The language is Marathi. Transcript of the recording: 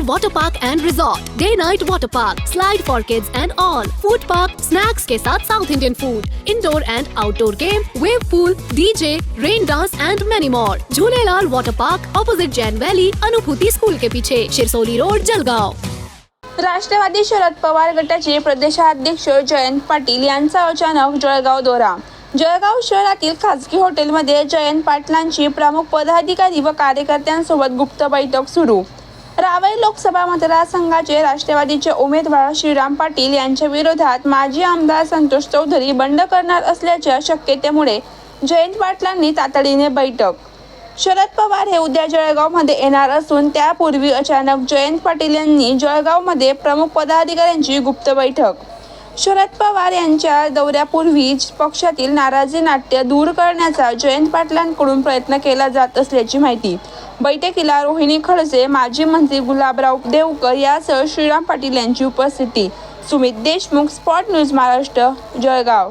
Jhulelal Water Park and Resort, Day Night Water Park, Slide for Kids and all, Food Park, Snacks के साथ South Indian food, Indoor and Outdoor game, Wave pool, DJ, Rain dance and many more. Jhulelal Water Park, opposite Jain Valley, Anubhuti school के पीछे, शिरसोली रोड, जलगांव. राष्ट्रवादी शरद पवार गटाचे प्रदेशाध्यक्ष जयंत पाटील यांचा अचानक जळगाव दौरा जळगाव शहरातील खासगी हॉटेलमध्ये जयंत पाटलांची प्रमुख पदाधिकारी व कार्यकर्त्यांसोबत गुप्त बैठक सुरू रावई लोकसभा मतदारसंघाचे राष्ट्रवादीचे उमेदवार श्रीराम पाटील यांच्या विरोधात माजी आमदार संतोष चौधरी बंड करणार असल्याच्या शक्यतेमुळे जयंत पाटलांनी तातडीने बैठक. शरद पवार हे उद्या जळगावमध्ये येणार असून त्यापूर्वी अचानक जयंत पाटील यांनी जळगावमध्ये प्रमुख पदाधिकाऱ्यांची गुप्त बैठक. शरद पवार यांच्या दौऱ्यापूर्वीच पक्षातील नाराजी नाट्य दूर करण्याचा जयंत पाटलांकडून प्रयत्न केला जात असल्याची माहिती. बैठकीला रोहिणी खडसे माजी मंत्री गुलाबराव देवकर यासह श्रीराम पाटील यांची उपस्थिती. Sumit Deshmukh spot news Maharashtra Jalgaon.